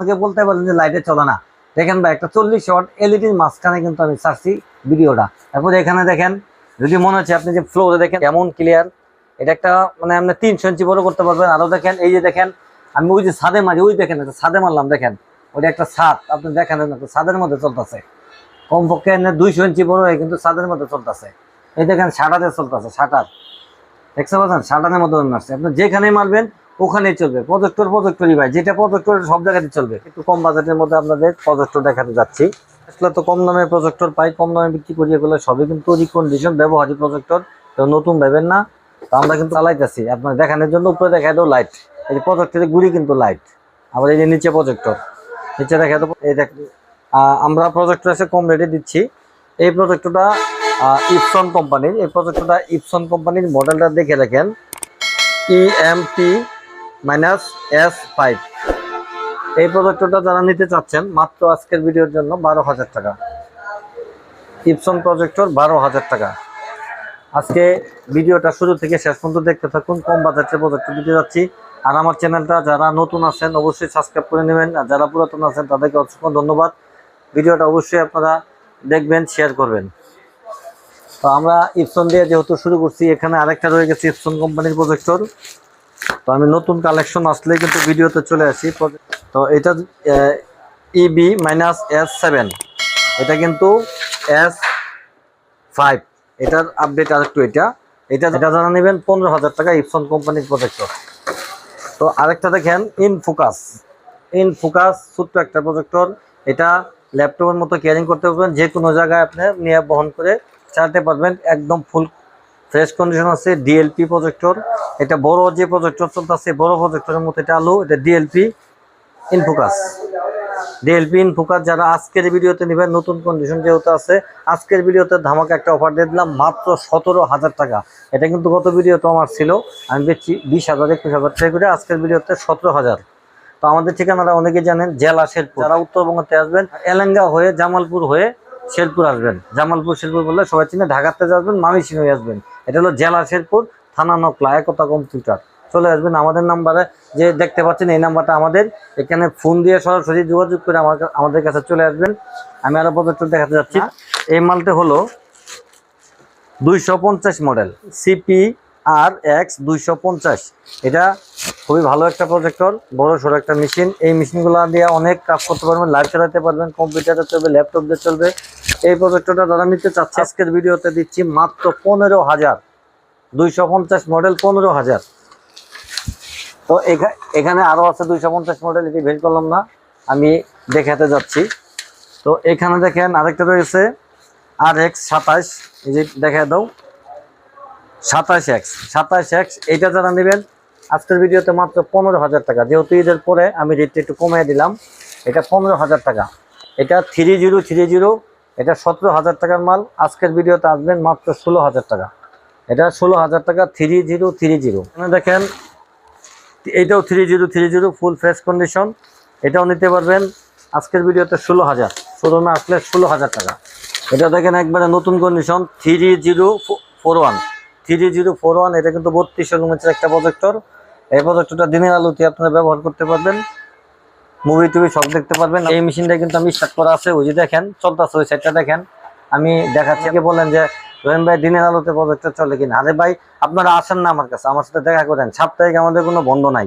আমাকে বলতে পারেন যে লাইটে চলে না। দেখেন ভাই, একটা চল্লিশ ওয়াট এলইডির মাঝখানে কিন্তু আমি ছাড়ছি ভিডিওটা। তারপরে এখানে দেখেন, যদি মনে হচ্ছে আপনি যে ফ্লোরে দেখেন এমন ক্লিয়ার এটা একটা মানে আপনি তিনশো ইঞ্চি বড় করতে পারবেন। আরও দেখেন, এই যে দেখেন, আমি ওই যে ছাদে মারি, ওই দেখেন, একটা ছাদে মারলাম, দেখেন। ওটা একটা ছাদ, আপনি দেখেন ছাদের মধ্যে চলতেছে। কমপক্ষে দুইশো ইঞ্চি বড় হয়ে কিন্তু ছাদের মধ্যে চলতেছে। এই দেখেন, শাটারে চলতেছে, শাটার। দেখতে পাচ্ছেন? শাটারের মধ্যে আসছে আপনি যেখানে মারবেন ওখানেই চলবে। প্রজেক্টর প্রজেক্টরই ভাই, যেটা প্রজেক্টর সব জায়গাতে চলবে। একটু কম বাজেটের মধ্যে আপনাদের প্রজেক্টর দেখাতে যাচ্ছি। আসলে তো কম দামে প্রজেক্টর পাই, কম দামে বিক্রি করি এগুলো সবই কিন্তু রিকন্ডিশন ব্যবহারিক প্রজেক্টর তো নতুন ভেবেন না। তো আমরা কিন্তু চালাইতেছি, আপনার দেখানোর জন্য উপরে দেখা দেবো লাইট এই যে প্রজেক্টরের গুড়ি কিন্তু লাইট আবার এই যে নিচে প্রজেক্টর। নিচে দেখা দেবো, এই দেখ আমরা প্রজেক্টর এসে কম রেটে দিচ্ছি। এই প্রজেক্টরটা ইপসন কোম্পানির এই প্রজেক্টরটা ইপসন কোম্পানির মডেলটা দেখে রাখেন E EMP minus S five. এই প্রজেক্টরটা যারা নিতে চাচ্ছেন, মাত্র আজকের ভিডিওর জন্য বারো হাজার টাকা। ইপসন প্রজেক্টর বারো হাজার টাকা। আজকে ভিডিওটা শুরু থেকে শেষ পর্যন্ত দেখতে থাকুন, কম বাজেটের প্রজেক্টর দিতে যাচ্ছি। আর আমার চ্যানেলটা যারা নতুন আছেন, অবশ্যই সাবস্ক্রাইব করে নেবেন। আর যারা পুরাতন আছেন, তাদেরকে অসংখ্য ধন্যবাদ। ভিডিওটা অবশ্যই আপনারা দেখবেন, শেয়ার করবেন। তো আমরা ইপসন দিয়ে যেহেতু শুরু করছি, এখানে আরেকটা রয়ে গেছে ইপসন কোম্পানির প্রজেক্টর। তো আমি নতুন কালেকশন আসলে কিন্তু ভিডিওতে চলে আসি। তো এটা ইবি মাইনাস এস সেভেন এটা কিন্তু এস ফাইভ এটার আপডেট আরেকটু এটা। এটা এটা জানা নেবেন পনেরো হাজার টাকা ইপসন কোম্পানির প্রজেক্টর তো আরেকটা দেখেন ইন ফোকাস ইন ফোকাস ছোট্ট একটা প্রজেক্টর এটা ল্যাপটপের মতো ক্যারিং করতে পারবেন। যে কোনো জায়গায় আপনি নিয়ে বহন করে চালাতে পারবেন। একদম ফুল ফ্রেশ কন্ডিশন আছে ডিএলপি প্রজেক্টর এটা বড় যে প্রজেক্টর চলতেছে, বড় প্রজেক্টরের মতো এটা আলো, এটা DLP InFocus DLP InFocus যারা আজকের ভিডিওতে নেবেন, নতুন কন্ডিশন যেহেতু আছে, আজকের ভিডিওতে ধামাকা একটা অফার দিয়ে দিলাম, মাত্র সতেরো হাজার টাকা। এটা কিন্তু গত ভিডিও তো আমার ছিল, আমি বেচছি বিশ হাজার, একুশ হাজার টাকা করে আজকের ভিডিওতে সতেরো হাজার। তো আমাদের ঠিকানাটা অনেকে জানেন, জেলা শেরপুর। যারা উত্তরবঙ্গতে আসবেন, এলেঙ্গা হয়ে জামালপুর হয়ে শেরপুর আসবেন। জামালপুর শেরপুর বললে সবাই চিনে ঢাকাতে আসবেন মামিসিং হয়ে আসবেন। এটা হলো জেলা শেরপুর থানা নকলা একতা কম্পিউটার। চলে আসবেন আমাদের নাম্বারে যে দেখতে পাচ্ছেন এই নাম্বারটা আমাদের। এখানে ফোন দিয়ে সরাসরি যোগাযোগ করে আমার আমাদের কাছে চলে আসবেন। আমি আরও প্রজেক্ট দেখাতে যাচ্ছি। এই মালটা হলো দুইশো পঞ্চাশ মডেল সিপি আর এক্স দুইশো পঞ্চাশ। এটা খুবই ভালো একটা প্রজেক্টর বড় সড়ো একটা মেশিন এই মেশিনগুলো দিয়ে অনেক কাজ করতে পারবেন লাইভ চালাতে পারবেন কম্পিউটারে চলবে ল্যাপটপ দিয়ে চলবে। এই প্রজেক্টরটা যারা নিতে চাচ্ছে, আজকের ভিডিওতে দিচ্ছি মাত্র পনেরো হাজার। দুইশো পঞ্চাশ মডেল পনেরো হাজার। তো এখা- এখানে আরও আছে দুইশো পঞ্চাশ মডেল এটি বের করলাম না, আমি দেখাতে যাচ্ছি। তো এখানে দেখেন আরেকটা রয়েছে আর এক্স সাতাশ, এই যে দেখা দাও। সাতাশ এক্স সাতাশ এক্স এইটা যারা নেবেন আজকের ভিডিওতে মাত্র পনেরো হাজার টাকা। যেহেতু ঈদের পরে আমি রেটটা একটু কমিয়ে দিলাম, এটা পনেরো হাজার টাকা। এটা থ্রি জিরো থ্রি জিরো এটা সতেরো হাজার টাকার মাল। আজকের ভিডিওতে আসবেন মাত্র ষোলো হাজার টাকা। এটা ষোলো হাজার টাকা থ্রি জিরো থ্রি জিরো দেখেন এইটাও three zero three zero full fresh condition এটাও নিতে পারবেন আজকের ভিডিওতে ষোলো হাজার। শোরুমে আসলে ষোলো হাজার টাকা। এটা দেখেন একবারে নতুন condition three zero four one three zero four one, এটা কিন্তু বত্রিশশো লুমেন্সের একটা প্রজেক্টর এই প্রজেক্টরটা দিনের আলোতে আপনারা ব্যবহার করতে পারবেন। মুভি টুভি সব দেখতে পারবেন। এই মেশিনটা কিন্তু আমি স্টার্ট করা আছে, ওই যে দেখেন, চলতেছে ওই সাইডটা দেখেন। আমি দেখাচ্ছি, আগে বলেন যে, রহিম ভাই দিনের আলোতে প্রজেক্টর চলে কিনা। আরে ভাই, আপনারা আসেন না আমার কাছে, আমার সাথে দেখা করেন। সাপ্তাহিক আমাদের কোনো বন্ধ নাই।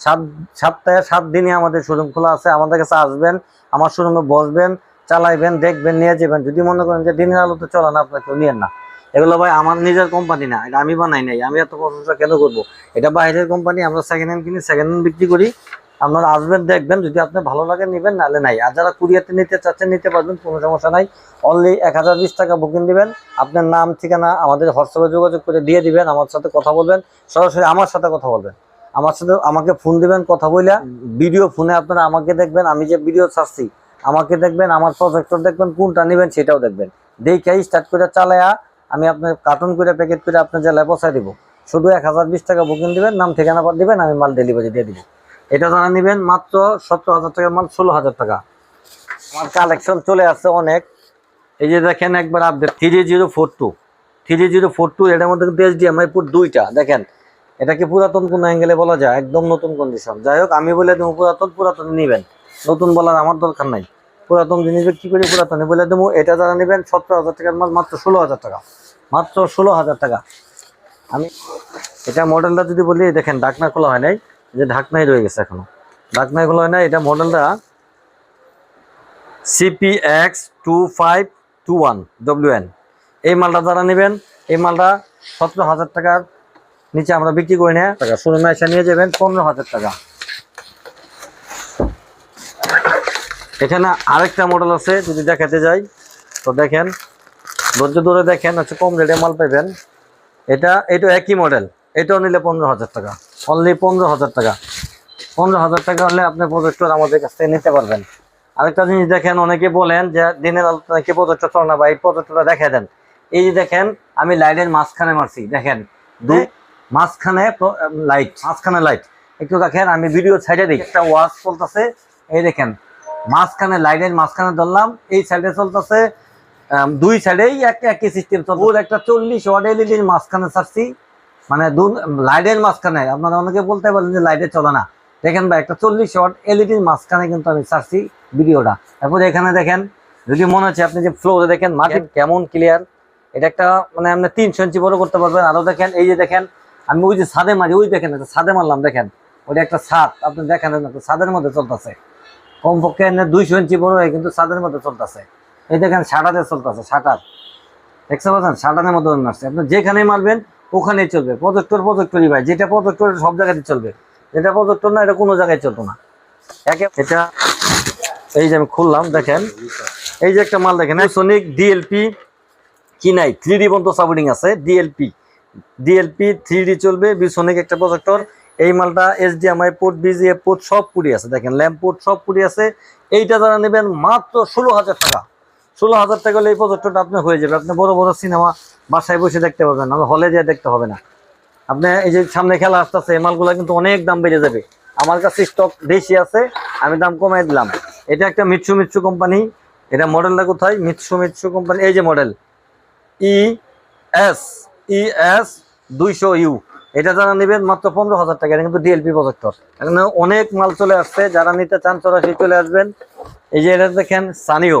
সাত, সপ্তাহে সাত দিনই আমাদের শোরুম খোলা আছে। আমাদের কাছে আসবেন, আমার শোরুমে বসবেন, চালাইবেন, দেখবেন, নিয়ে যাবেন। যদি মনে করেন যে দিনের আলোতে চলে না, আপনার কেউ নিয়েন না। এগুলো ভাই আমার নিজের কোম্পানি না, এটা আমি বানাই নাই। আমি এত প্রশংসা কেন করব? এটা বাইরের কোম্পানি আমরা সেকেন্ড হ্যান্ড কিনি সেকেন্ড হ্যান্ড বিক্রি করি। আপনারা আসবেন, দেখবেন, যদি আপনার ভালো লাগে, নেবেন, নাহলে নাই। আর যারা কুরিয়াতে নিতে চাচ্ছেন, নিতে পারবেন, কোনো সমস্যা নাই। অনলি এক হাজার বিশ টাকা বুকিং দিবেন। আপনার নাম, ঠিকানা, আমাদের হোয়াটসঅ্যাপে যোগাযোগ করে দিয়ে দিবেন, আমার সাথে কথা বলবেন, সরাসরি আমার সাথে কথা বলবেন। আমার সাথে আমাকে ফোন দিবেন, কথা বইলা ভিডিও ফোনে আপনারা আমাকে দেখবেন, আমি যে ভিডিও ছাড়ছি, আমাকে দেখবেন, আমার প্রজেক্টর দেখবেন, কোনটা নেবেন, সেটাও দেখবেন। দেখে স্টার্ট করে চালায়া আমি আপনার কার্টুন করে প্যাকেট করে আপনার জেলায় পৌঁছায় দিব, শুধু এক হাজার বিশ টাকা বুকিং দিবেন, নাম, ঠিকানা পর দিবেন, আমি মাল ডেলিভারি দিয়ে দিব। এটা যারা নেবেন, মাত্র সতেরো হাজার টাকার মাল ষোলো হাজার টাকা। আমার কালেকশন চলে আসছে অনেক। এই যে দেখেন একবার update three zero four two three zero four two এটার মধ্যে কিন্তু এইচডিএমআই পুট দুইটা। দেখেন এটাকে পুরাতন কোনো অ্যাঙ্গেলে বলা যায়? একদম নতুন কন্ডিশন যাই হোক, আমি বলে দেবো পুরাতন পুরাতন নেবেন। নতুন বলার আমার দরকার নাই। পুরাতন জিনিস বিক্রি করি, পুরাতন। বলে দেবো, এটা যারা নেবেন, সতেরো হাজার টাকার মাল, মাত্র ষোলো হাজার টাকা। মাত্র ষোলো হাজার টাকা। আমি এটা মডেলটা যদি বলি, দেখেন, ঢাকনা খোলা হয় নাই যে ঢাকনাই রয়ে গেছে এখনও। ঢাকনাই খোলা হয় নাই, এটা মডেলটা CP X two five two one W N এই মালটা যারা নেবেন, এই মালটা সতেরো হাজার টাকার নিচে আমরা বিক্রি করি না। টাকা শোরুমে এসে নিয়ে যাবেন, পনেরো হাজার টাকা। এখানে আরেকটা মডেল আছে যদি দেখাতে যাই তো দেখেন ধৈর্য ধরে দেখেন হচ্ছে কম রেটে মাল পাবেন এটা এটা একই মডেল এটাও নিলে পনেরো হাজার টাকা অনলি পনেরো হাজার টাকা। পনেরো হাজার টাকা হলে আপনি প্রজেক্টর আমাদের কাছ থেকে নিতে পারবেন। আরেকটা জিনিস দেখেন অনেকে বলেন যে দিনের আলোচনায় কি প্রজেক্টর চল না বা এই প্রজেক্টরটা দেখে দেন। এই যে দেখেন আমি লাইটের মাঝখানে মারছি দেখেন। দুই মাঝখানে লাইট মাঝখানে লাইট একটু দেখেন আমি ভিডিও সাইডে দিই। একটা ওয়াচ চলতেছে। এই দেখেন মাঝখানে লাইটের মাঝখানে ধরলাম, এই সাইডে চলতেছে দুই সাইডেই এক একই সিস্টেম চলছে একটা চল্লিশ ওয়াট এলইডির মাঝখানে ছাড়ছি। মানে দু লাইটের মাঝখানে, আপনারা অনেকে বলতে পারেন যে লাইটে চলে না। দেখেন ভাই, একটা চল্লিশ ওয়াট এলইডির মাঝখানে কিন্তু আমি ছাড়ছি ভিডিওটা। তারপরে এখানে দেখেন, যদি মনে হচ্ছে আপনি যে ফ্লোরে দেখেন মার্কেট কেমন ক্লিয়ার এটা একটা মানে আপনি তিনশো ইঞ্চি বড় করতে পারবেন। আরও দেখেন, এই যে দেখেন, আমি ওই যে ছাদে মারি, ওই দেখেন, একটা ছাদে মারলাম, দেখেন। ওইটা একটা ছাদ, আপনি দেখেন, একটা ছাদের মধ্যে চলতেছে। কমপক্ষে দুইশো ইঞ্চি বড় হয়, কিন্তু ছাদের মধ্যে চলতেছে। এই দেখেন, শাটারে চলতেছে, শাটার। দেখতে পাচ্ছেন? শাটারের মধ্যে মারছে আপনি যেখানে মারবেন, ওখানেই চলবে। প্রজেক্টর প্রজেক্টরই ভাই। যেটা প্রজেক্টর, সব জায়গাতে চলবে। যেটা প্রজেক্টর না, এটা কোনো জায়গায় চলতো না। একে এটা এই যে আমি খুললাম, দেখেন। এই যে একটা মাল দেখেন সোনিক ডিএলপি কি নাই? থ্রি ডি পর্যন্ত সাপোর্টিং আছে ডিএলপি ডিএলপি থ্রি ডি চলবে বিসোনিক একটা প্রজেক্টর। এই মালটা এইচডিএমআই পোর্ট বিজিএ পোর্ট সব পুরি আছে। দেখেন ল্যাম্প পোর্ট সব পুরি আছে। এইটা যারা নেবেন মাত্র ষোলো হাজার টাকা। ষোলো হাজার টাকা হলে এই প্রজেক্টটা আপনার হয়ে যাবে। আপনি বড় বড় সিনেমা বাসায় বসে দেখতে পাবেন না হলে যেয়ে দেখতে হবে না। আপনি এই যে সামনে খেলা আসতেছে, এই মালগুলো কিন্তু অনেক দাম বেড়ে যাবে। আমার কাছে স্টক বেশি আছে, আমি দাম কমাই দিলাম। এটা একটা মিৎসু মিৎসু কোম্পানি এটা মডেলটা কোথায়? মিৎসু মিৎসু কোম্পানি এই যে model E S E S দুইশো ইউ এটা যারা নেবেন মাত্র পনেরো হাজার টাকা, এটা কিন্তু ডিএলপি প্রজেক্টর। এখানে অনেক মাল চলে আসছে, যারা নিতে চান সরাসরি চলে আসবেন। এই যে এটা দেখেন সানিও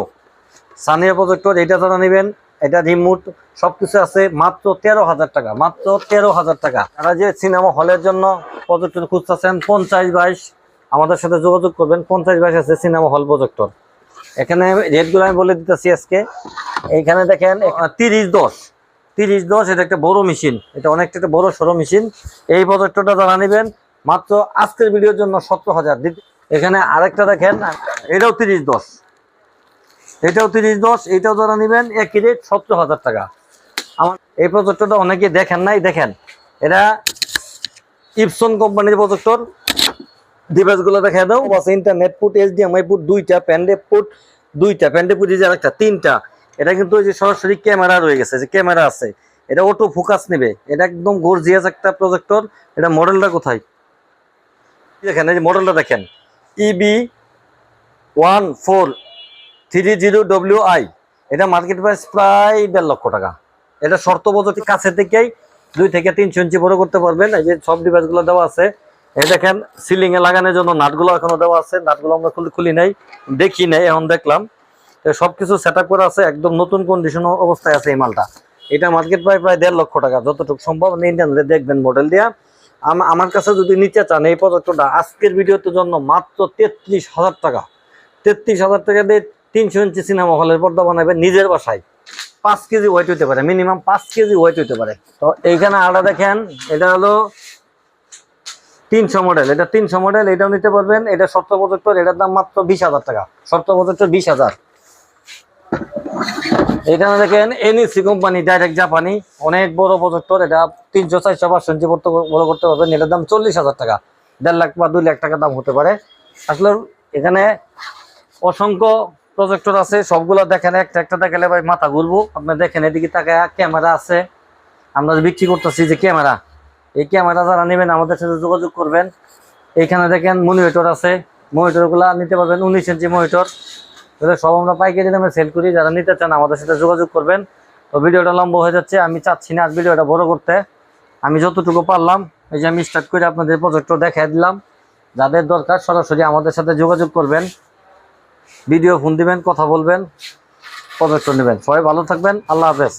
সানিও প্রজেক্টর, এটা যারা নেবেন, এটা রিমোট সব কিছু আছে, মাত্র তেরো হাজার টাকা, মাত্র তেরো হাজার টাকা। তারা যে সিনেমা হলের জন্য প্রজেক্টর খুঁজতেছেন, পঞ্চাশ বাইশ, আমাদের সাথে যোগাযোগ করবেন, পঞ্চাশ বাইশ আছে সিনেমা হল প্রজেক্টর। এখানে রেটগুলো আমি বলে দিতেছি আজকে। এইখানে দেখেন, তিরিশ দশ। তিরিশ দশ, এটা একটা বড় মেশিন। এটা অনেকটা একটা বড় সড়ো মেশিন। এই প্রজেক্টরটা যারা নেবেন, মাত্র আজকের ভিডিওর জন্য সত্তর হাজার। এখানে আরেকটা দেখেন, এটাও তিরিশ দশ। এটাও তিরিশ দশ, এটাও যারা নেবেন, একই রেট সত্তর হাজার টাকা। আমার এই প্রজেক্টরটা অনেকে দেখেন নাই, দেখেন। এটা ইপসন কোম্পানির প্রজেক্টর। ডিভাইসগুলো দেখা দাও। বাস ইন্টারনেট পুট এইচডিএমআই পুট দুইটা প্যান্ডে পুট দুইটা প্যান্ডে পুট আরেকটা, তিনটা। এটা কিন্তু ওই যে সরাসরি ক্যামেরা রয়ে গেছে, যে ক্যামেরা আছে, এটা অটো ফোকাস নেবে। এটা একদম গর্জিয়াস একটা প্রজেক্টর এটা মডেলটা কোথায়? দেখেন, এই মডেলটা দেখেন EB one four three zero W I এটা মার্কেট প্রাইস প্রায় দেড় লক্ষ টাকা। এটা শর্ত বজটি কাছে থেকেই দুই থেকে তিনশো ইঞ্চি বড় করতে পারবেন, এই যে সব ডিভাইসগুলো দেওয়া আছে। এই দেখেন সিলিং এ লাগানোর জন্য নাটগুলো এখনও দেওয়া আছে, নাটগুলো আমরা খুলে নাই, দেখি নাই, এখন দেখলাম। সবকিছু সেট করা আছে, একদম নতুন কন্ডিশন অবস্থায় আছে এই মালটা। এটা মার্কেট প্রায় প্রায় দেড় লক্ষ টাকা, যতটুকু সম্ভব ইন্টারনেটে দেখবেন মডেল দিয়া। আম- আমার কাছে যদি নিতে চান এই প্রজেক্টরটা আজকের ভিডিওতে জন্য মাত্র তেত্রিশ হাজার টাকা। তেত্রিশ হাজার টাকা দিয়ে তিনশো ইঞ্চি সিনেমা হলের পর্দা বানাবেন নিজের বাসায়। পাঁচ কেজি ওয়েট হইতে পারে মিনিমাম পাঁচ কেজি ওয়েট হইতে পারে। তো এইখানে আলাদা দেখেন, এটা হলো তিনশো মডেল এটা তিনশো মডেল এটাও নিতে পারবেন। এটা সত্তর প্রজেক্টর এটার দাম মাত্র বিশ হাজার টাকা। সত্তর প্রজেক্টর বিশ হাজার। এখানে দেখেন এনইসি কোম্পানি ডাইরেক্ট জাপানি অনেক বড় প্রজেক্টর এটা তিনশো, চারশো ইঞ্চি বড় করতে পারবেন এটার দাম চল্লিশ হাজার টাকা। দেড় লাখ বা দুই লাখ টাকা দাম হতে পারে। আসলে এখানে অসংখ্য প্রজেক্টর আছে, সবগুলো দেখেন, একটা একটা দেখালে ভাই মাথা ঘুরবো। আপনি দেখেন, এদিকে তাকায় ক্যামেরা আছে। আমরা বিক্রি করতেছি যে ক্যামেরা এই ক্যামেরা যারা নেবেন, আমাদের সাথে যোগাযোগ করবেন। এইখানে দেখেন মনিটর আছে। মনিটরগুলো নিতে পারবেন উনিশ ইঞ্চি মনিটর এগুলো সব আমরা পাইকারি দামে সেল করি। যারা নিতে চান আমাদের সাথে যোগাযোগ করবেন। তো ভিডিওটা লম্বা হয়ে যাচ্ছে, আমি চাচ্ছি না আজ ভিডিওটা বড় করতে। আমি যতটুকু পারলাম, এই যে আমি স্টার্ট করে আপনাদের প্রজেক্টটা দেখাই দিলাম। যাদের দরকার সরাসরি আমাদের সাথে যোগাযোগ করবেন। ভিডিও ফোন দিবেন, কথা বলবেন প্রজেক্ট নেবেন। সবাই ভালো থাকবেন, আল্লাহ হাফেজ।